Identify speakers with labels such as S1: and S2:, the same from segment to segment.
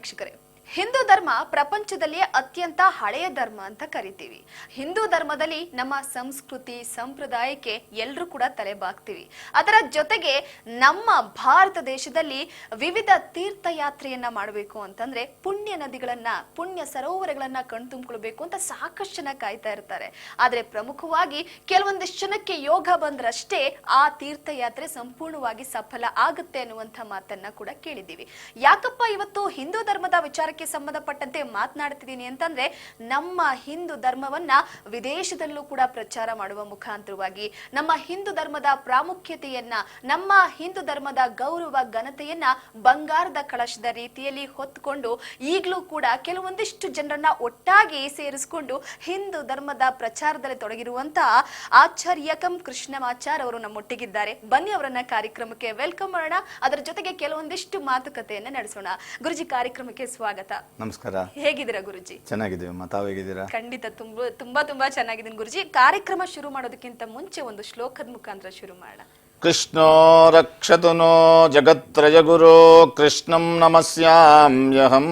S1: ವೀಕ್ಷಕರೇ ಹಿಂದೂ ಧರ್ಮ ಪ್ರಪಂಚದಲ್ಲಿಯೇ ಅತ್ಯಂತ ಹಳೆಯ ಧರ್ಮ ಅಂತ ಕರಿತೀವಿ. ಹಿಂದೂ ಧರ್ಮದಲ್ಲಿ ನಮ್ಮ ಸಂಸ್ಕೃತಿ, ಸಂಪ್ರದಾಯಕ್ಕೆ ಎಲ್ಲರೂ ಕೂಡ ತಲೆ ಬಾಗ್ತೀವಿ ಅದರ ಜೊತೆಗೆ ನಮ್ಮ ಭಾರತ ದೇಶದಲ್ಲಿ ವಿವಿಧ ತೀರ್ಥಯಾತ್ರೆಯನ್ನ ಮಾಡಬೇಕು ಅಂತಂದ್ರೆ ಪುಣ್ಯ ನದಿಗಳನ್ನ, ಪುಣ್ಯ ಸರೋವರಗಳನ್ನ ಕಣ್ತುಂಬಿಕೊಳ್ಬೇಕು ಅಂತ ಸಾಕಷ್ಟು ಜನ ಕಾಯ್ತಾ ಇರ್ತಾರೆ. ಆದ್ರೆ ಪ್ರಮುಖವಾಗಿ ಕೆಲವೊಂದಿಷ್ಟು ಜನಕ್ಕೆ ಯೋಗ ಬಂದ್ರಷ್ಟೇ ಆ ತೀರ್ಥಯಾತ್ರೆ ಸಂಪೂರ್ಣವಾಗಿ ಸಫಲ ಆಗುತ್ತೆ ಅನ್ನುವಂತ ಮಾತನ್ನ ಕೂಡ ಕೇಳಿದ್ದೀವಿ. ಯಾಕಪ್ಪ ಇವತ್ತು ಹಿಂದೂ ಧರ್ಮದ ವಿಚಾರಕ್ಕೆ ಸಂಬಂಧಪಟ್ಟಂತೆ ಮಾತನಾಡ್ತಿದ್ದೀನಿ ಅಂತಂದ್ರೆ ನಮ್ಮ ಹಿಂದೂ ಧರ್ಮವನ್ನ ವಿದೇಶದಲ್ಲೂ ಕೂಡ ಪ್ರಚಾರ ಮಾಡುವ ಮುಖಾಂತರವಾಗಿ ನಮ್ಮ ಹಿಂದೂ ಧರ್ಮದ ಪ್ರಾಮುಖ್ಯತೆಯನ್ನ, ನಮ್ಮ ಹಿಂದೂ ಧರ್ಮದ ಗೌರವ, ಘನತೆಯನ್ನ ಬಂಗಾರದ ಕಳಶದ ರೀತಿಯಲ್ಲಿ ಹೊತ್ಕೊಂಡು ಈಗಲೂ ಕೂಡ ಕೆಲವೊಂದಿಷ್ಟು ಜನರನ್ನ ಒಟ್ಟಾಗಿ ಸೇರಿಸಿಕೊಂಡು ಹಿಂದೂ ಧರ್ಮದ ಪ್ರಚಾರದಲ್ಲಿ ತೊಡಗಿರುವಂತಹ ಆಚಾರ್ಯಕಂ ಕೃಷ್ಣಮಾಚಾರ್ ಅವರು ನಮ್ಮೊಟ್ಟಿಗಿದ್ದಾರೆ. ಬನ್ನಿ ಅವರನ್ನ ಕಾರ್ಯಕ್ರಮಕ್ಕೆ ವೆಲ್ಕಮ್ ಮಾಡೋಣ. ಅದರ ಜೊತೆಗೆ ಕೆಲವೊಂದಿಷ್ಟು ಮಾತುಕತೆಯನ್ನ ನಡೆಸೋಣ. ಗುರುಜಿ, ಕಾರ್ಯಕ್ರಮಕ್ಕೆ ಸ್ವಾಗತ.
S2: ನಮಸ್ಕಾರ.
S1: ಹೇಗಿದ್ದೀರಾ ಗುರುಜಿ?
S2: ಚೆನ್ನಾಗಿದ್ದೀವಿ ತಾವು ಹೇಗಿದ್ದೀರಾ?
S1: ಖಂಡಿತ ತುಂಬ ತುಂಬಾ ತುಂಬಾ ಚೆನ್ನಾಗಿದ್ದೀನಿ ಗುರುಜಿ. ಕಾರ್ಯಕ್ರಮ ಶುರು ಮಾಡೋದಕ್ಕಿಂತ ಮುಂಚೆ ಒಂದು ಶ್ಲೋಕದ ಮುಖಾಂತರ ಶುರು ಮಾಡೋಣ.
S2: ಕೃಷ್ಣೋ ರಕ್ಷತು ನೋ ಜಗತ್ರಯಗುರೋ ಕೃಷ್ಣಂ ನಮಸ್ಯಾಮ್ಯಹಂ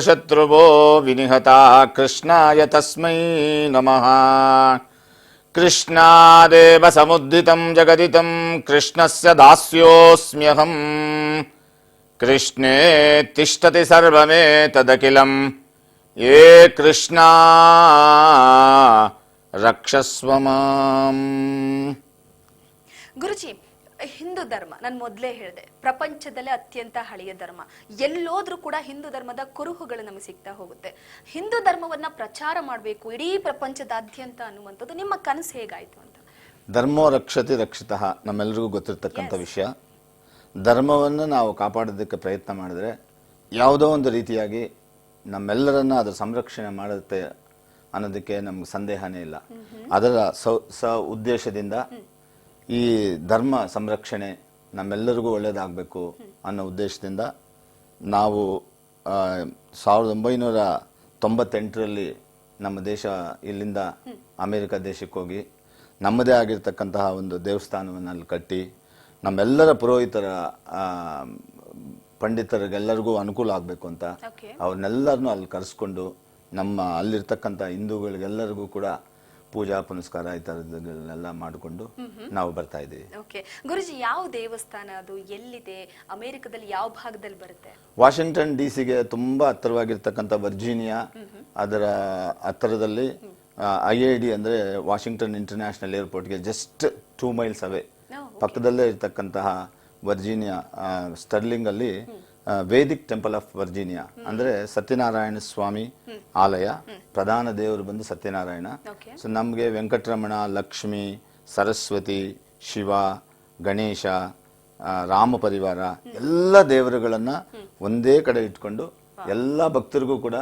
S2: ಶತ್ರುವೋ ವಿನಿಹತಾ. ಕೃಷ್ಣಾಯ ತಸ್ಮೈ ನಮಃ. ಕೃಷ್ಣಾದೇವ ಸಮುದ್ದಿತಂ ಜಗದಿತಂ. ಕೃಷ್ಣಸ್ಯ ದಾಸ್ಯೋಸ್ಮ್ಯಹಂ. ಕೃಷ್ಣೇ ತಿಷ್ಟತಿ ಸರ್ವಮೇತದಖಿಲಂ ಏ ಕೃಷ್ಣ ರಕ್ಷಸ್ವ ಮಾಂ.
S1: ಗುರುಜಿ ಹಿಂದೂ ಧರ್ಮ ನಾನು ಮೊದಲೇ ಹೇಳಿದೆ ಪ್ರಪಂಚದಲ್ಲೇ ಅತ್ಯಂತ ಹಳೆಯ ಧರ್ಮ. ಎಲ್ಲೋದ್ರೂ ಕೂಡ ಹಿಂದೂ ಧರ್ಮದ ಕುರುಹುಗಳು ನಮಗೆ ಸಿಗ್ತಾ ಹೋಗುತ್ತೆ. ಹಿಂದೂ ಧರ್ಮವನ್ನ ಪ್ರಚಾರ ಮಾಡಬೇಕು ಇಡೀ ಪ್ರಪಂಚದಾದ್ಯಂತ ಅನ್ನುವಂಥದ್ದು ನಿಮ್ಮ ಕನಸು ಹೇಗಾಯಿತು ಅಂತ?
S2: ಧರ್ಮೋ ರಕ್ಷತಿ ರಕ್ಷಿತ ನಮ್ಮೆಲ್ಲರಿಗೂ ಗೊತ್ತಿರ್ತಕ್ಕಂಥ ವಿಷಯ. ಧರ್ಮವನ್ನು ನಾವು ಕಾಪಾಡೋದಕ್ಕೆ ಪ್ರಯತ್ನ ಮಾಡಿದ್ರೆ ಯಾವುದೋ ಒಂದು ರೀತಿಯಾಗಿ ನಮ್ಮೆಲ್ಲರನ್ನ ಅದರ ಸಂರಕ್ಷಣೆ ಮಾಡುತ್ತೆ ಅನ್ನೋದಕ್ಕೆ ನಮ್ಗೆ ಸಂದೇಹನೇ ಇಲ್ಲ. ಅದರ ಸ ಸ ಉದ್ದೇಶದಿಂದ ಈ ಧರ್ಮ ಸಂರಕ್ಷಣೆ ನಮ್ಮೆಲ್ಲರಿಗೂ ಒಳ್ಳೇದಾಗಬೇಕು ಅನ್ನೋ ಉದ್ದೇಶದಿಂದ ನಾವು ಸಾವಿರದ ಒಂಬೈನೂರ ತೊಂಬತ್ತೆಂಟರಲ್ಲಿ ನಮ್ಮ ದೇಶ ಇಲ್ಲಿಂದ ಅಮೇರಿಕ ದೇಶಕ್ಕೆ ಹೋಗಿ ನಮ್ಮದೇ ಆಗಿರ್ತಕ್ಕಂತಹ ಒಂದು ದೇವಸ್ಥಾನವನ್ನು ಅಲ್ಲಿ ಕಟ್ಟಿ ನಮ್ಮೆಲ್ಲರ ಪುರೋಹಿತರ ಪಂಡಿತರಿಗೆಲ್ಲರಿಗೂ ಅನುಕೂಲ ಆಗಬೇಕು ಅಂತ ಅವ್ರನ್ನೆಲ್ಲರನ್ನೂ ಅಲ್ಲಿ ಕರೆಸ್ಕೊಂಡು ನಮ್ಮ ಅಲ್ಲಿರ್ತಕ್ಕಂಥ ಹಿಂದೂಗಳಿಗೆಲ್ಲರಿಗೂ ಕೂಡ ಪೂಜಾ ಪುನಸ್ಕಾರ ಈ ಥರದ್ದನ್ನೆಲ್ಲ ಮಾಡಿಕೊಂಡು ನಾವು ಬರ್ತಾ ಇದ್ದೀವಿ.
S1: ಓಕೆ ಗುರುಜಿ ಯಾವ ದೇವಸ್ಥಾನ ಅದು ಎಲ್ಲಿದೆ? ಅಮೆರಿಕದಲ್ಲಿ ಯಾವ ಭಾಗದಲ್ಲಿ ಬರುತ್ತೆ?
S2: ವಾಷಿಂಗ್ಟನ್ ಡಿ ಸಿಗೆ ತುಂಬಾ ಹತ್ತಿರವಾಗಿರ್ತಕ್ಕಂಥ ವರ್ಜೀನಿಯಾ ಅದರ ಹತ್ತಿರದಲ್ಲಿ ಐ ಐ ಡಿ ಅಂದ್ರೆ ವಾಷಿಂಗ್ಟನ್ ಇಂಟರ್ನ್ಯಾಷನಲ್ ಏರ್ಪೋರ್ಟ್ಗೆ ಜಸ್ಟ್ ಟೂ ಮೈಲ್ಸ್ ಅವೇ ಪಕ್ಕದಲ್ಲೇ ಇರ್ತಕ್ಕಂತಹ ವರ್ಜೀನಿಯಾ ಆ, ಸ್ಟರ್ಲಿಂಗ್ ಅಲ್ಲಿ ಆ, ವೇದಿಕ್ ಟೆಂಪಲ್ ಆಫ್ ವರ್ಜೀನಿಯಾ. ಅಂದ್ರೆ ಸತ್ಯನಾರಾಯಣ ಸ್ವಾಮಿ ಆಲಯ ಪ್ರಧಾನ ದೇವರು ಬಂದು ಸತ್ಯನಾರಾಯಣ. ಸೊ ನಮಗೆ ವೆಂಕಟರಮಣ ಲಕ್ಷ್ಮಿ ಸರಸ್ವತಿ ಶಿವ ಗಣೇಶ ರಾಮ ಪರಿವಾರ ಎಲ್ಲ ದೇವರುಗಳನ್ನ ಒಂದೇ ಕಡೆ ಇಟ್ಕೊಂಡು ಎಲ್ಲ ಭಕ್ತರಿಗೂ ಕೂಡ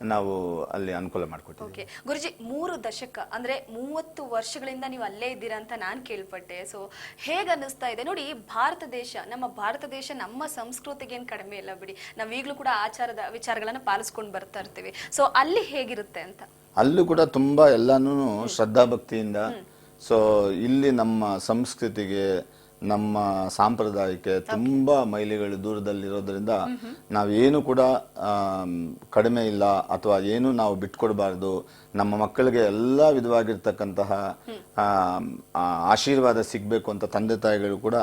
S2: ನಾವು ಅಲ್ಲಿ ಅನುಕೂಲ ಮಾಡಿಕೊಟ್ಟಿದ್ದೀವಿ.
S1: ಓಕೆ ಗುರುಜಿ ಮೂರು ದಶಕ ಅಂದ್ರೆ ಮೂವತ್ತು ವರ್ಷಗಳಿಂದ ನೀವು ಅಲ್ಲೇ ಇದ್ದೀರಾ ಅಂತ ನಾನು ಕೇಳ್ಪಟ್ಟೆ. ಸೊ ಹೇಗೆ ಅನ್ನಿಸ್ತಾ ಇದೆ? ನೋಡಿ ಭಾರತ ದೇಶ ನಮ್ಮ ಭಾರತ ದೇಶ ನಮ್ಮ ಸಂಸ್ಕೃತಿಗೆ ಏನು ಕಡಿಮೆ ಇಲ್ಲ ಬಿಡಿ. ನಾವು ಈಗಲೂ ಕೂಡ ಆಚಾರದ ವಿಚಾರಗಳನ್ನ ಪಾಲಿಸ್ಕೊಂಡು ಬರ್ತಾ ಇರ್ತೀವಿ. ಸೊ ಅಲ್ಲಿ ಹೇಗಿರುತ್ತೆ ಅಂತ?
S2: ಅಲ್ಲೂ ಕೂಡ ತುಂಬಾ ಎಲ್ಲಾನು ಶ್ರದ್ಧಾ ಭಕ್ತಿಯಿಂದ ಸೊ ಇಲ್ಲಿ ನಮ್ಮ ಸಂಸ್ಕೃತಿಗೆ ನಮ್ಮ ಸಾಂಪ್ರದಾಯಕ್ಕೆ ತುಂಬಾ ಮೈಲಿಗಳು ದೂರದಲ್ಲಿರೋದ್ರಿಂದ ನಾವೇನು ಕೂಡ ಕಡಿಮೆ ಇಲ್ಲ ಅಥವಾ ಏನು ನಾವು ಬಿಟ್ಕೊಡ್ಬಾರ್ದು. ನಮ್ಮ ಮಕ್ಕಳಿಗೆ ಎಲ್ಲ ವಿಧವಾಗಿರ್ತಕ್ಕಂತಹ ಆಶೀರ್ವಾದ ಸಿಗಬೇಕು ಅಂತ ತಂದೆ ತಾಯಿಗಳು ಕೂಡ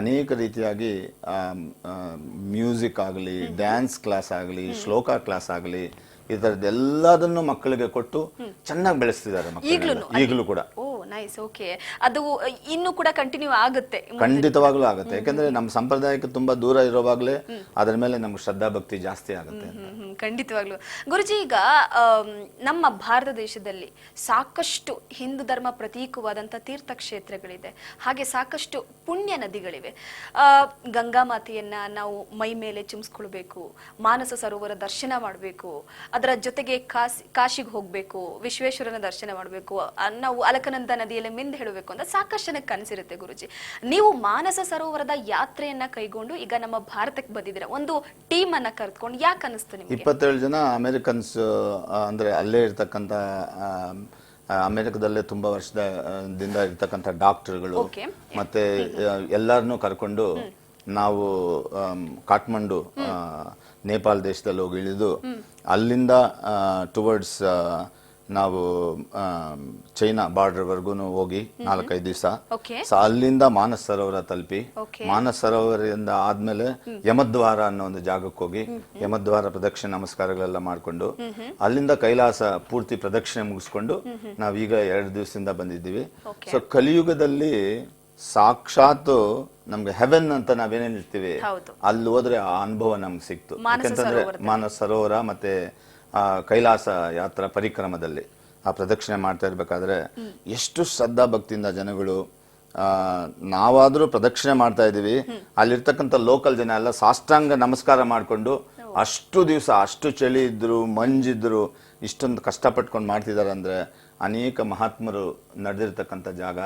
S2: ಅನೇಕ ರೀತಿಯಾಗಿ ಮ್ಯೂಸಿಕ್ ಆಗಲಿ ಡ್ಯಾನ್ಸ್ ಕ್ಲಾಸ್ ಆಗಲಿ ಶ್ಲೋಕ ಕ್ಲಾಸ್ ಆಗಲಿ ಈ ಥರದ್ದು ಎಲ್ಲದನ್ನು ಮಕ್ಕಳಿಗೆ ಕೊಟ್ಟು ಚೆನ್ನಾಗಿ ಬೆಳೆಸ್ತಿದ್ದಾರೆ ಮಕ್ಕಳು ಈಗಲೂ ಕೂಡ.
S1: ನೈಸ್ ಓಕೆ ಅದು ಇನ್ನು ಕೂಡ ಕಂಟಿನ್ಯೂ ಆಗುತ್ತೆ.
S2: ಖಂಡಿತವಾಗ್ಲೂ ಆಗುತ್ತೆ. ಯಾಕಂದ್ರೆ ನಮ್ಮ ಸಂಪ್ರದಾಯಕ್ಕೆ ತುಂಬಾ ದೂರ ಇರೋವಾಗ್ಲೇ ಅದರ ಮೇಲೆ ನಮ್ಗೆ ಶ್ರದ್ಧಾ ಭಕ್ತಿ ಜಾಸ್ತಿ ಆಗುತ್ತೆ
S1: ಖಂಡಿತವಾಗ್ಲೂ. ಗುರುಜಿ ಈಗ ನಮ್ಮ ಭಾರತ ದೇಶದಲ್ಲಿ ಸಾಕಷ್ಟು ಹಿಂದೂ ಧರ್ಮ ಪ್ರತೀಕವಾದಂಥ ತೀರ್ಥಕ್ಷೇತ್ರಗಳಿದೆ. ಹಾಗೆ ಸಾಕಷ್ಟು ಪುಣ್ಯ ನದಿಗಳಿವೆ. ಗಂಗಾ ಮಾತೆಯನ್ನ ನಾವು ಮೈ ಮೇಲೆ ಚುಮ್ಸ್ಕೊಳ್ಬೇಕು ಮಾನಸ ಸರೋವರ ದರ್ಶನ ಮಾಡಬೇಕು ಅದರ ಜೊತೆಗೆ ಕಾಶಿ ಕಾಶಿಗೆ ಹೋಗ್ಬೇಕು ವಿಶ್ವೇಶ್ವರನ ದರ್ಶನ ಮಾಡಬೇಕು ನಾವು ಅಲಕನಂದ ನದಿಯಲ್ಲಿ ಮಿಂದ್ ಹೇಳಬೇಕು ಅಂತ ಸಾಕಷ್ಟು ಜನಕ್ಕೆ ಕನಸಿರುತ್ತೆ ಗುರುಜಿ. ನೀವು ಮಾನಸ ಸರೋವರದ ಯಾತ್ರೆಯನ್ನ ಕೈಗೊಂಡು ಈಗ ನಮ್ಮ ಭಾರತಕ್ಕೆ ಬಂದಿದ್ದೀರಾ. ಒಂದು ಟೀಮ್ ಅನ್ನ ಕರೆದುಕೊಂಡು ಯಾಕೆ ಅನಿಸ್ತು ನಿಮ್ಗೆ?
S2: ಇಪ್ಪತ್ತೇಳು ಜನ ಅಮೆರಿಕನ್ಸ್ ಅಂದ್ರೆ ಅಲ್ಲೇ ಇರ್ತಕ್ಕಂಥ ಆ, ಅಮೆರಿಕದಲ್ಲೇ ತುಂಬಾ ವರ್ಷದ ದಿಂದ ಇರ್ತಕ್ಕಂಥ ಡಾಕ್ಟರ್ಗಳು ಮತ್ತೆ ಎಲ್ಲರನ್ನೂ ಕರ್ಕೊಂಡು ನಾವು ಕಾಠ್ಮಂಡು ನೇಪಾಳ ದೇಶದಲ್ಲಿ ಹೋಗಿ ಇಳಿದು ಅಲ್ಲಿಂದ ಟುವರ್ಡ್ಸ್ ನಾವು ಚೈನಾ ಬಾರ್ಡರ್ ವರ್ಗೂ ಹೋಗಿ ನಾಲ್ಕೈದು ದಿವಸ. ಸೊ ಅಲ್ಲಿಂದ ಮಾನಸ್ ಸರೋವರ ತಲುಪಿ ಮಾನಸ ಸರೋವರದಿಂದ ಆದ್ಮೇಲೆ ಯಮದ್ವಾರ ಅನ್ನೋ ಒಂದು ಜಾಗಕ್ಕೆ ಹೋಗಿ ಯಮದ್ವಾರ ಪ್ರದಕ್ಷಿಣೆ ನಮಸ್ಕಾರಗಳೆಲ್ಲ ಮಾಡ್ಕೊಂಡು ಅಲ್ಲಿಂದ ಕೈಲಾಸ ಪೂರ್ತಿ ಪ್ರದಕ್ಷಿಣೆ ಮುಗಿಸ್ಕೊಂಡು ನಾವೀಗ ಎರಡು ದಿವಸದಿಂದ ಬಂದಿದ್ದೀವಿ. ಸೊ ಕಲಿಯುಗದಲ್ಲಿ ಸಾಕ್ಷಾತ್ ನಮ್ಗೆ ಹೆವೆನ್ ಅಂತ ನಾವೇನೇನ್ ಇರ್ತೀವಿ
S1: ಹೌದು.
S2: ಅಲ್ಲಿ ಹೋದ್ರೆ ಆ ಅನುಭವ ನಮ್ಗೆ ಸಿಕ್ತು. ಯಾಕಂತಂದ್ರೆ. ಮಾನಸ ಸರೋವರ ಮತ್ತೆ ಆ ಕೈಲಾಸ ಯಾತ್ರಾ ಪರಿಕ್ರಮದಲ್ಲಿ ಆ ಪ್ರದಕ್ಷಿಣೆ ಮಾಡ್ತಾ ಇರ್ಬೇಕಾದ್ರೆ ಎಷ್ಟು ಶ್ರದ್ಧಾ ಭಕ್ತಿಯಿಂದ ಜನಗಳು, ಆ, ನಾವಾದ್ರೂ ಪ್ರದಕ್ಷಿಣೆ ಮಾಡ್ತಾ ಇದೀವಿ ಅಲ್ಲಿರ್ತಕ್ಕಂಥ ಲೋಕಲ್ ಜನ ಎಲ್ಲ ಸಾಷ್ಟಾಂಗ ನಮಸ್ಕಾರ ಮಾಡಿಕೊಂಡು ಅಷ್ಟು ದಿವಸ ಅಷ್ಟು ಚಳಿ ಇದ್ರು ಮಂಜಿದ್ರು ಇಷ್ಟೊಂದು ಕಷ್ಟಪಟ್ಕೊಂಡು ಮಾಡ್ತಿದಾರೆ ಅಂದ್ರೆ ಅನೇಕ ಮಹಾತ್ಮರು ನಡೆದಿರ್ತಕ್ಕಂಥ ಜಾಗ.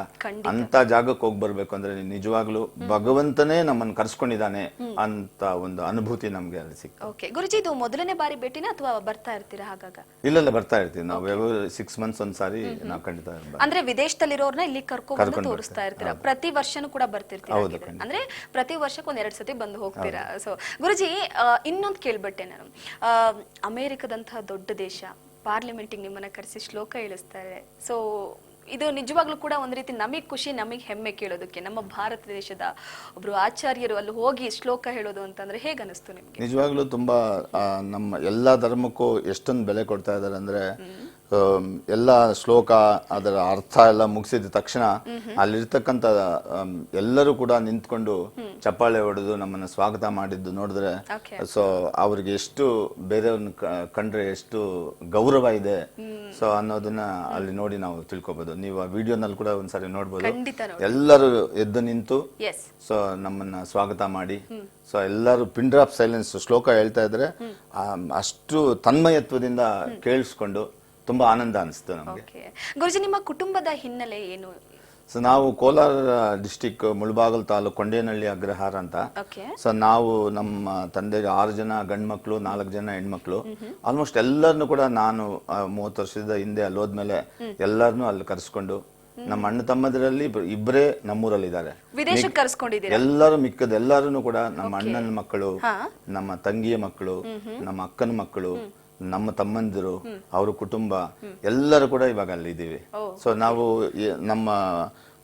S2: ಅಂತ ಜಾಗಕ್ಕೆ ಹೋಗಿ ಬರ್ಬೇಕು ಅಂದ್ರೆ ನಿಜವಾಗ್ಲೂ ಭಗವಂತನೇ ನಮ್ಮನ್ನು ಕರ್ಸ್ಕೊಂಡಿದ್ದಾನೆ ಅಂತ ಒಂದು ಅನುಭೂತಿ ನಮ್ಗೆ ಅಲ್ಲಿ ಸಿಕ್ತು.
S1: ಓಕೆ ಗುರುಜಿ ಇದು ಮೊದಲನೇ ಬಾರಿ ಭೇಟಿನ ಅಥವಾ ಬರ್ತಾ ಇರ್ತೀರಾ ಹಾಗಾಗ?
S2: ಇಲ್ಲೆಲ್ಲ ಬರ್ತಾ ಇರ್ತೀವಿ. ನಾವು ಸಿಕ್ಸ್ ಮಂತ್ಸ್ ಒಂದ್ಸಾರಿ ನಾವು ಖಂಡಿತ
S1: ಅಂದ್ರೆ ವಿದೇಶದಲ್ಲಿರೋರ್ನ ಇಲ್ಲಿ ಕರ್ಕೊಂಡು ತೋರಿಸ್ತಾ ಇರ್ತೀರ? ಪ್ರತಿ ವರ್ಷನೂ ಕೂಡ ಬರ್ತಿರ್ತೀವಿ ಅಂದ್ರೆ ಪ್ರತಿ ವರ್ಷಕ್ಕೆ ಒಂದ್ ಎರಡ್ ಸತಿ ಬಂದು ಹೋಗ್ತೀರಾ? ಸೊ ಗುರುಜಿ ಇನ್ನೊಂದು ಕೇಳ್ಬಿಟ್ಟೆ ನಾನು. ಅಮೆರಿಕದಂತಹ ದೊಡ್ಡ ದೇಶ ಪಾರ್ಲಿಮೆಂಟಿಗೆ ನಿಮ್ಮನ್ನ ಕರೆಸಿ ಶ್ಲೋಕ ಇಳಿಸ್ತಾರೆ ಸೊ ಇದು ನಿಜವಾಗ್ಲೂ ಕೂಡ ಒಂದು ರೀತಿ ನಮಗ್ ಖುಷಿ ನಮಗ್ ಹೆಮ್ಮೆ ಕೇಳೋದಕ್ಕೆ ನಮ್ಮ ಭಾರತ ದೇಶದ ಒಬ್ರು ಆಚಾರ್ಯರು ಅಲ್ಲಿ ಹೋಗಿ ಶ್ಲೋಕ ಹೇಳೋದು ಅಂತಂದ್ರೆ ಹೇಗೆ ಅನಿಸ್ತು ನಿಮ್ಗೆ?
S2: ನಿಜವಾಗ್ಲೂ ತುಂಬಾ ನಮ್ಮ ಎಲ್ಲಾ ಧರ್ಮಕ್ಕೂ ಎಷ್ಟೊಂದು ಬೆಲೆ ಕೊಡ್ತಾ ಇದ್ದಾರೆ ಅಂದ್ರೆ ಎಲ್ಲ ಶ್ಲೋಕ ಅದರ ಅರ್ಥ ಎಲ್ಲ ಮುಗಿಸಿದ ತಕ್ಷಣ ಅಲ್ಲಿರ್ತಕ್ಕಂಥ ಆಮ್, ಎಲ್ಲರೂ ಕೂಡ ನಿಂತ್ಕೊಂಡು ಚಪ್ಪಾಳೆ ಹೊಡೆದು ನಮ್ಮನ್ನ ಸ್ವಾಗತ ಮಾಡಿದ್ದು ನೋಡಿದ್ರೆ. ಸೊ ಅವ್ರಿಗೆ ಎಷ್ಟು ಬೇರೆಯವ್ರನ್ನ ಕಂಡ್ರೆ ಎಷ್ಟು ಗೌರವ ಇದೆ. ಸೊ ಅನ್ನೋದನ್ನ ಅಲ್ಲಿ ನೋಡಿ ನಾವು ತಿಳ್ಕೊಬಹುದು ನೀವು ಆ ವಿಡಿಯೋನಲ್ಲಿ ಕೂಡ ಒಂದ್ಸರಿ ನೋಡ್ಬೋದು. ಎಲ್ಲರೂ ಎದ್ದು ನಿಂತು ಸೊ ನಮ್ಮನ್ನ ಸ್ವಾಗತ ಮಾಡಿ. ಸೊ ಎಲ್ಲರೂ ಪಿನ್ ಡ್ರಾಪ್ ಸೈಲೆನ್ಸ್ ಶ್ಲೋಕ ಹೇಳ್ತಾ ಇದ್ರೆ ಅಷ್ಟು ತನ್ಮಯತ್ವದಿಂದ ಕೇಳಿಸ್ಕೊಂಡು ತುಂಬಾ ಆನಂದ ಅನಿಸ್ತು ನಮಗೆ.
S1: ಓಕೆ ಗುರುಜಿ ನಿಮ್ಮ ಕುಟುಂಬದ ಹಿನ್ನೆಲೆ ಏನು?
S2: ಸೊ ನಾವು ಕೋಲಾರ ಡಿಸ್ಟಿಕ್ ಮುಳಬಾಗಲ್ ತಾಲೂಕು ಕೊಂಡೇನಹಳ್ಳಿ ಅಗ್ರಹಾರ ಅಂತ.
S1: ಓಕೆ
S2: ಸೊ ನಾವು ನಮ್ಮ ತಂದೆ ಆರು ಜನ ಗಂಡ್ಮಕ್ಳು ನಾಲ್ಕು ಜನ ಹೆಣ್ಮಕ್ಳು. ಆಲ್ಮೋಸ್ಟ್ ಎಲ್ಲರನ್ನು ಕೂಡ ನಾನು ಮೂವತ್ತು ವರ್ಷದ ಹಿಂದೆ ಅಲ್ಲಿ ಹೋದ್ಮೇಲೆ ಎಲ್ಲರನ್ನು ಅಲ್ಲಿ ಕರೆಸ್ಕೊಂಡು ನಮ್ಮ ಅಣ್ಣ ತಮ್ಮದರಲ್ಲಿ ಇಬ್ಬರೇ ಇಬ್ರೇ ನಮ್ಮೂರಲ್ಲಿ ಇದ್ದಾರೆ
S1: ವಿದೇಶಕ್ಕೆ ಕರ್ಸ್ಕೊಂಡಿದ್ದೀರಾ?
S2: ಎಲ್ಲರೂ ಮಿಕ್ಕದ ಎಲ್ಲರೂ ಕೂಡ ನಮ್ಮ ಅಣ್ಣನ ಮಕ್ಕಳು ನಮ್ಮ ತಂಗಿಯ ಮಕ್ಕಳು ನಮ್ಮ ಅಕ್ಕನ ಮಕ್ಕಳು ನಮ್ಮ ತಮ್ಮಂದಿರು ಅವರ ಕುಟುಂಬ ಎಲ್ಲರೂ ಕೂಡ ಇವಾಗ ಅಲ್ಲಿ ಇದ್ದೀವಿ. ಸೊ ನಾವು ನಮ್ಮ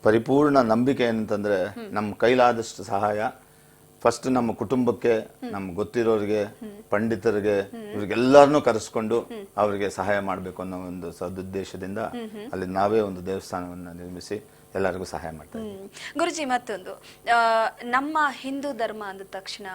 S2: ಪರಿಪೂರ್ಣ ನಂಬಿಕೆ ಏನಂತಂದ್ರೆ ನಮ್ಮ ಕೈಲಾದಷ್ಟು ಸಹಾಯ. ಫಸ್ಟ್ ನಮ್ಮ ಕುಟುಂಬಕ್ಕೆ ನಮ್ಗೆ ಗೊತ್ತಿರೋರಿಗೆ ಪಂಡಿತರಿಗೆ ಇವ್ರಿಗೆಲ್ಲರನ್ನೂ ಕರೆಸ್ಕೊಂಡು ಅವರಿಗೆ ಸಹಾಯ ಮಾಡಬೇಕು ಅನ್ನೋ ಒಂದು ಸದುದ್ದೇಶದಿಂದ ಅಲ್ಲಿ ನಾವೇ ಒಂದು ದೇವಸ್ಥಾನವನ್ನು ನಿರ್ಮಿಸಿ ಎಲ್ಲರಿಗೂ ಸಹಾಯ
S1: ಮಾಡ್ತಾರೆ ಗುರುಜಿ ಮತ್ತೊಂದು. ನಮ್ಮ ಹಿಂದೂ ಧರ್ಮ ಅಂದ ತಕ್ಷಣ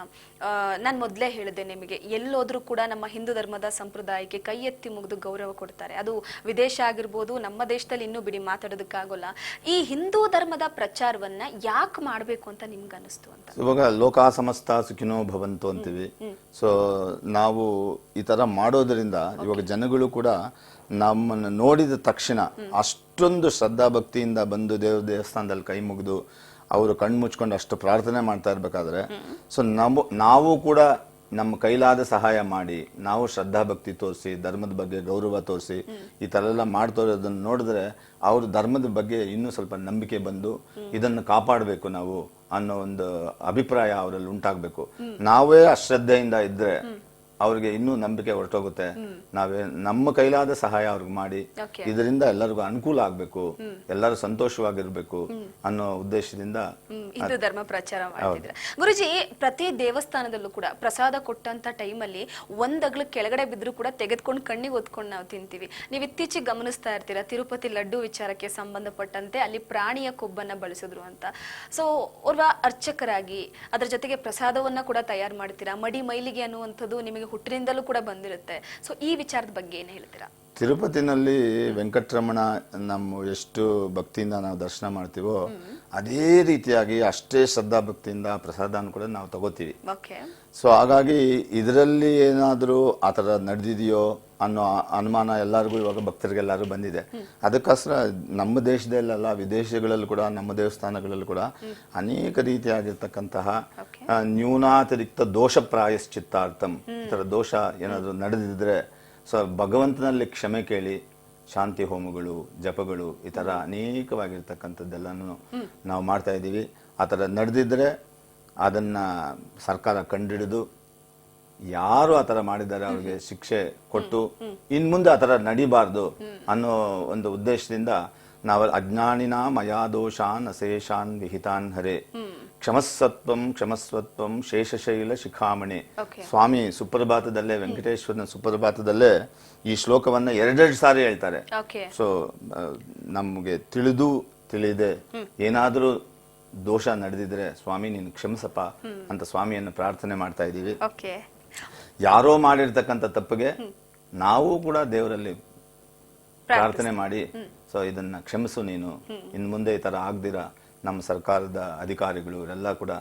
S1: ನಾನು ಮೊದಲೇ ಹೇಳಿದೆ ನಿಮಗೆ ಎಲ್ಲೋದ್ರೂ ಕೂಡ ನಮ್ಮ ಹಿಂದೂ ಧರ್ಮದ ಸಂಪ್ರದಾಯಕ್ಕೆ ಕೈ ಎತ್ತಿ ಮುಗಿದು ಗೌರವ ಕೊಡ್ತಾರೆ. ಅದು ವಿದೇಶ ಆಗಿರ್ಬೋದು ನಮ್ಮ ದೇಶದಲ್ಲಿ ಇನ್ನೂ ಬಿಡಿ ಮಾತಾಡೋದಕ್ಕಾಗಲ್ಲ. ಈ ಹಿಂದೂ ಧರ್ಮದ ಪ್ರಚಾರವನ್ನ ಯಾಕೆ ಮಾಡಬೇಕು ಅಂತ ನಿಮ್ಗೆ ಅನಿಸ್ತು ಅಂತ?
S2: ಇವಾಗ ಲೋಕ ಸಮಸ್ತ ಸುಖಿನೋ ಭವಂತು ಅಂತೀವಿ. ಸೊ ನಾವು ಈ ತರ ಮಾಡೋದ್ರಿಂದ ಇವಾಗ ಜನಗಳು ಕೂಡ ನಮ್ಮನ್ನು ನೋಡಿದ ತಕ್ಷಣ ಅಷ್ಟೊಂದು ಶ್ರದ್ಧಾ ಭಕ್ತಿಯಿಂದ ಬಂದು ದೇವ್ರ ದೇವಸ್ಥಾನದಲ್ಲಿ ಕೈ ಮುಗಿದು ಅವರು ಕಣ್ಣು ಮುಚ್ಕೊಂಡು ಅಷ್ಟು ಪ್ರಾರ್ಥನೆ ಮಾಡ್ತಾ ಇರ್ಬೇಕಾದ್ರೆ ಸೊ ನಾವು ನಾವು ಕೂಡ ನಮ್ಮ ಕೈಲಾದ ಸಹಾಯ ಮಾಡಿ, ನಾವು ಶ್ರದ್ಧಾಭಕ್ತಿ ತೋರಿಸಿ, ಧರ್ಮದ ಬಗ್ಗೆ ಗೌರವ ತೋರಿಸಿ, ಈ ಥರ ಎಲ್ಲ ಮಾಡ್ತಾ ಇರೋದನ್ನ ನೋಡಿದ್ರೆ ಅವರು ಧರ್ಮದ ಬಗ್ಗೆ ಇನ್ನೂ ಸ್ವಲ್ಪ ನಂಬಿಕೆ ಬಂದು ಇದನ್ನು ಕಾಪಾಡಬೇಕು ನಾವು ಅನ್ನೋ ಒಂದು ಅಭಿಪ್ರಾಯ ಅವರಲ್ಲಿ ಉಂಟಾಗಬೇಕು. ನಾವೇ ಅಶ್ರದ್ಧೆಯಿಂದ ಇದ್ರೆ ಅವ್ರಿಗೆ ಇನ್ನೂ ನಂಬಿಕೆ ಹೊರಟೋಗುತ್ತೆ. ನಾವೇ ನಮ್ಮ ಕೈಲಾದ ಸಹಾಯ ಅವ್ರಿಗೆ ಮಾಡಿ. ಇದರಿಂದ ಎಲ್ಲರಿಗೂ ಅನುಕೂಲ ಆಗ್ಬೇಕು ಎಲ್ಲರೂ ಸಂತೋಷವಾಗಿರ್ಬೇಕು ಅನ್ನೋ ಉದ್ದೇಶದಿಂದ
S1: ಹಿಂದೂ ಧರ್ಮ ಪ್ರಚಾರ ಮಾಡ್ತಿದ್ರೆ. ಗುರುಜಿ ಪ್ರತಿ ದೇವಸ್ಥಾನದಲ್ಲೂ ಕೂಡ ಪ್ರಸಾದ ಕೊಟ್ಟಂತ ಟೈಮಲ್ಲಿ ಒಂದಗ್ಳು ಕೆಳಗಡೆ ಬಿದ್ರು ಕೂಡ ತೆಗೆದುಕೊಂಡು ಕಣ್ಣಿಗೆ ಒತ್ಕೊಂಡು ನಾವು ತಿಂತೀವಿ. ನೀವು ಇತ್ತೀಚೆಗೆ ಗಮನಿಸ್ತಾ ಇರ್ತೀರಾ ತಿರುಪತಿ ಲಡ್ಡು ವಿಚಾರಕ್ಕೆ ಸಂಬಂಧಪಟ್ಟಂತೆ ಅಲ್ಲಿ ಪ್ರಾಣಿಯ ಕೊಬ್ಬನ್ನ ಬಳಸಿದ್ರು ಅಂತ. ಸೊ ಓರ್ವ ಅರ್ಚಕರಾಗಿ ಅದ್ರ ಜೊತೆಗೆ ಪ್ರಸಾದವನ್ನ ಕೂಡ ತಯಾರು ಮಾಡ್ತೀರಾ? ಮಡಿ ಮೈಲಿಗೆ ಅನ್ನುವಂಥದ್ದು ನಿಮಗೆ ಹುಟ್ಟಿನಿಂದಲೂ ಕೂಡ ಬಂದಿರುತ್ತೆ. ಸೊ ಈ ವಿಚಾರದ ಬಗ್ಗೆ ಏನು ಹೇಳ್ತೀರಾ?
S2: ತಿರುಪತಿನಲ್ಲಿ ವೆಂಕಟರಮಣ ನಮ್ಮ ಎಷ್ಟು ಭಕ್ತಿಯಿಂದ ನಾವು ದರ್ಶನ ಮಾಡ್ತೀವೋ ಅದೇ ರೀತಿಯಾಗಿ ಅಷ್ಟೇ ಶ್ರದ್ಧಾ ಭಕ್ತಿಯಿಂದ ಪ್ರಸಾದನ ಕೂಡ ನಾವು ತಗೋತೀವಿ.
S1: ಓಕೆ.
S2: ಸೊ ಹಾಗಾಗಿ ಇದರಲ್ಲಿ ಏನಾದರೂ ಆ ಥರ ನಡೆದಿದೆಯೋ ಅನ್ನೋ ಅನುಮಾನ ಎಲ್ಲರಿಗೂ ಇವಾಗ ಭಕ್ತರಿಗೆಲ್ಲರೂ ಬಂದಿದೆ. ಅದಕ್ಕೋಸ್ಕರ ನಮ್ಮ ದೇಶದಲ್ಲೆಲ್ಲ ವಿದೇಶಗಳಲ್ಲೂ ಕೂಡ ನಮ್ಮ ದೇವಸ್ಥಾನಗಳಲ್ಲೂ ಕೂಡ ಅನೇಕ ರೀತಿಯಾಗಿರ್ತಕ್ಕಂತಹ ನ್ಯೂನಾತಿರಿಕ್ತ ದೋಷ ಪ್ರಾಯಶ್ಚಿತ್ತಾರ್ಥಂ ಈ ಥರ ದೋಷ ಏನಾದರೂ ನಡೆದಿದ್ರೆ ಸೊ ಭಗವಂತನಲ್ಲಿ ಕ್ಷಮೆ ಕೇಳಿ ಶಾಂತಿ ಹೋಮಗಳು ಜಪಗಳು ಈ ಥರ ಅನೇಕವಾಗಿರ್ತಕ್ಕಂಥದ್ದೆಲ್ಲನೂ ನಾವು ಮಾಡ್ತಾ ಇದ್ದೀವಿ. ಆ ಥರ ನಡೆದಿದ್ರೆ ಅದನ್ನು ಸರ್ಕಾರ ಕಂಡಿಡಿದು ಯಾರು ಆ ಥರ ಮಾಡಿದ್ದಾರೆ ಅವ್ರಿಗೆ ಶಿಕ್ಷೆ ಕೊಟ್ಟು ಇನ್ ಮುಂದೆ ಆ ಥರ ನಡಿಬಾರ್ದು ಅನ್ನೋ ಒಂದು ಉದ್ದೇಶದಿಂದ ನಾವ ಅಜ್ಞಾನಿನ ಮಯಾ ದೋಷಾನ್ ಅಶೇಷಾನ್ ವಿಹಿತಾನ್ ಹರೆ. ಕ್ಷಮಸ್ವತ್ವಂ ಕ್ಷಮಸ್ವತ್ವಂ ಶೇಷಶೈಲ ಶಿಖಾಮಣಿ. ಸ್ವಾಮಿ ಸುಪ್ರಭಾತದಲ್ಲೇ ವೆಂಕಟೇಶ್ವರನ ಸುಪ್ರಭಾತದಲ್ಲೇ ಈ ಶ್ಲೋಕವನ್ನ ಎರಡೆರಡು ಸಾರಿ ಹೇಳ್ತಾರೆ. ಸೊ ನಮಗೆ ತಿಳಿದು ತಿಳಿದೆ. ಏನಾದರೂ ದೋಷ ನಡೆದಿದ್ರೆ ಸ್ವಾಮಿ ನೀನು ಕ್ಷಮಿಸಪ್ಪ ಅಂತ ಸ್ವಾಮಿಯನ್ನು ಪ್ರಾರ್ಥನೆ ಮಾಡ್ತಾ ಇದ್ದೀವಿ. ಯಾರೋ ಮಾಡಿರ್ತಕ್ಕಂಥ ತಪ್ಪಿಗೆ ನಾವು ಕೂಡ ದೇವರಲ್ಲಿ ಪ್ರಾರ್ಥನೆ ಮಾಡಿ ಸೊ ಇದನ್ನ ಕ್ಷಮಿಸು ನೀನು. ಇನ್ ಮುಂದೆ ಈ ತರ ಆಗ್ದಿರ? ನಮ್ಮ ಸರ್ಕಾರದ ಅಧಿಕಾರಿಗಳು ಇವರೆಲ್ಲ ಕೂಡ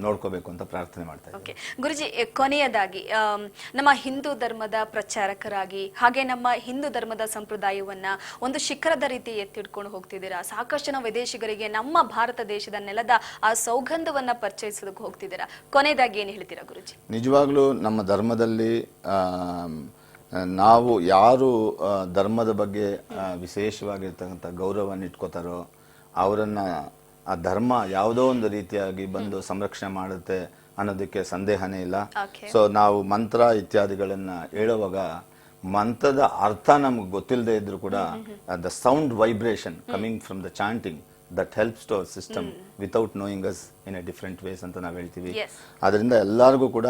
S2: ನೋಡ್ಕೋಬೇಕು ಅಂತ ಪ್ರಾರ್ಥನೆ ಮಾಡ್ತಾ ಇದ್ದೀವಿ
S1: ಓಕೆ ಗುರುಜಿ ಕೊನೆಯದಾಗಿ ಆಮ್, ನಮ್ಮ ಹಿಂದೂ ಧರ್ಮದ ಪ್ರಚಾರಕರಾಗಿ ಹಾಗೆ ನಮ್ಮ ಹಿಂದೂ ಧರ್ಮದ ಸಂಪ್ರದಾಯವನ್ನ ಒಂದು ಶಿಖರದ ರೀತಿ ಎತ್ತಿಡ್ಕೊಂಡು ಹೋಗ್ತಿದ್ದೀರಾ? ಸಾಕಷ್ಟು ಜನ ವಿದೇಶಿಗರಿಗೆ ನಮ್ಮ ಭಾರತ ದೇಶದ ನೆಲದ ಆ ಸೌಗಂಧವನ್ನ ಪರಿಚಯಿಸೋದಕ್ಕೆ ಹೋಗ್ತಿದ್ದೀರಾ? ಕೊನೆಯದಾಗಿ ಏನು ಹೇಳ್ತೀರಾ ಗುರುಜಿ?
S2: ನಿಜವಾಗ್ಲೂ ನಮ್ಮ ಧರ್ಮದಲ್ಲಿ ಆಮ್, ನಾವು ಯಾರು ಆ, ಧರ್ಮದ ಬಗ್ಗೆ ಆ, ವಿಶೇಷವಾಗಿರ್ತಕ್ಕಂಥ ಗೌರವವನ್ನು ಇಟ್ಕೋತಾರೋ ಅವರನ್ನ ಆ ಧರ್ಮ ಯಾವುದೋ ಒಂದು ರೀತಿಯಾಗಿ ಬಂದು ಸಂರಕ್ಷಣೆ ಮಾಡುತ್ತೆ ಅನ್ನೋದಕ್ಕೆ ಸಂದೇಹನೇ ಇಲ್ಲ. ಸೊ ನಾವು ಮಂತ್ರ ಇತ್ಯಾದಿಗಳನ್ನ ಹೇಳುವಾಗ ಮಂತ್ರದ ಅರ್ಥ ನಮ್ಗೆ ಗೊತ್ತಿಲ್ಲದೆ ಇದ್ರು ಕೂಡ the sound vibration coming from the chanting that helps to our system without knowing us in a different ways ಅಂತ ನಾವು ಹೇಳ್ತೀವಿ. ಅದರಿಂದ ಎಲ್ಲರಿಗೂ ಕೂಡ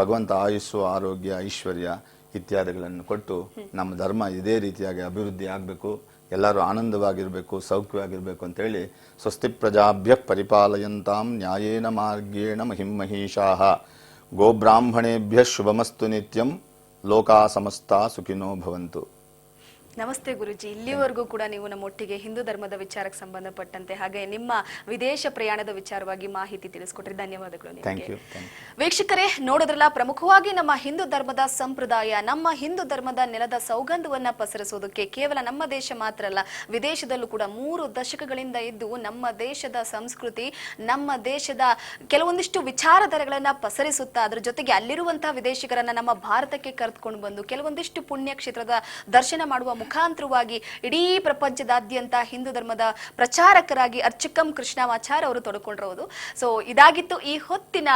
S2: ಭಗವಂತ ಆಯುಸ್ಸು ಆರೋಗ್ಯ ಐಶ್ವರ್ಯ ಇತ್ಯಾದಿಗಳನ್ನು ಕೊಟ್ಟು ನಮ್ಮ ಧರ್ಮ ಇದೇ ರೀತಿಯಾಗಿ ಅಭಿವೃದ್ಧಿ ಆಗಬೇಕು. ಎಲ್ಲರೂ ಆನಂದವಾಗಿರಬೇಕು, ಸೌಖ್ಯವಾಗಿರಬೇಕು ಅಂತೇಳಿ ಸ್ವಸ್ತಿ ಪ್ರಜಾಭ್ಯ ಪರಿಪಾಲಯಂತಾಂ ನ್ಯಾಯೇನ ಮಾರ್ಗೇಣ ಮಹಿಂ ಮಹಿಷಾಹ ಗೋಬ್ರಾಹ್ಮಣೇಭ್ಯ ಶುಭಮಸ್ತು ನಿತ್ಯಂ, ಲೋಕಾ ಸಮಸ್ತ ಸುಖಿನೋ ಭವಂತು.
S1: ನಮಸ್ತೆ ಗುರುಜಿ ಇಲ್ಲಿವರೆಗೂ ಕೂಡ ನೀವು ನಮ್ಮೊಟ್ಟಿಗೆ ಹಿಂದೂ ಧರ್ಮದ ವಿಚಾರಕ್ಕೆ ಸಂಬಂಧಪಟ್ಟಂತೆ ಹಾಗೆ ನಿಮ್ಮ ವಿದೇಶ ಪ್ರಯಾಣದ ವಿಚಾರವಾಗಿ ಮಾಹಿತಿ ತಿಳಿಸ್ಕೊಟ್ರಿ. ಧನ್ಯವಾದಗಳು ನಿಮಗೆ. ವೀಕ್ಷಕರೇ ನೋಡಿದ್ರಲ್ಲ ಪ್ರಮುಖವಾಗಿ ನಮ್ಮ ಹಿಂದೂ ಧರ್ಮದ ಸಂಪ್ರದಾಯ ನಮ್ಮ ಹಿಂದೂ ಧರ್ಮದ ನೆಲದ ಸೌಗಂಧವನ್ನ ಪಸರಿಸೋದಕ್ಕೆ ಕೇವಲ ನಮ್ಮ ದೇಶ ಮಾತ್ರ ಅಲ್ಲ ವಿದೇಶದಲ್ಲೂ ಕೂಡ ಮೂರು ದಶಕಗಳಿಂದ ಇದ್ದು ನಮ್ಮ ದೇಶದ ಸಂಸ್ಕೃತಿ ನಮ್ಮ ದೇಶದ ಕೆಲವೊಂದಿಷ್ಟು ವಿಚಾರಧಾರೆಗಳನ್ನ ಪಸರಿಸುತ್ತಾ ಅದರ ಜೊತೆಗೆ ಅಲ್ಲಿರುವಂತಹ ವಿದೇಶಿಗರನ್ನ ನಮ್ಮ ಭಾರತಕ್ಕೆ ಕರೆದುಕೊಂಡು ಬಂದು ಕೆಲವೊಂದಿಷ್ಟು ಪುಣ್ಯ ಕ್ಷೇತ್ರದ ದರ್ಶನ ಮಾಡುವ ಮುಖಾಂತರವಾಗಿ ಇಡೀ ಪ್ರಪಂಚದಾದ್ಯಂತ ಹಿಂದೂ ಧರ್ಮದ ಪ್ರಚಾರಕರಾಗಿ ಅರ್ಚಕಂ ಕೃಷ್ಣಮಾಚಾರ್ ಅವರು ತೊಡಕೊಂಡಿರೋದು ಸೊ ಇದಾಗಿತ್ತು ಈ ಹೊತ್ತಿನ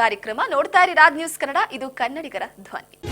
S1: ಕಾರ್ಯಕ್ರಮ. ನೋಡ್ತಾ ಇರಿ ರಾಜ್ ನ್ಯೂಸ್ ಕನ್ನಡ, ಇದು ಕನ್ನಡಿಗರ ಧ್ವನಿ.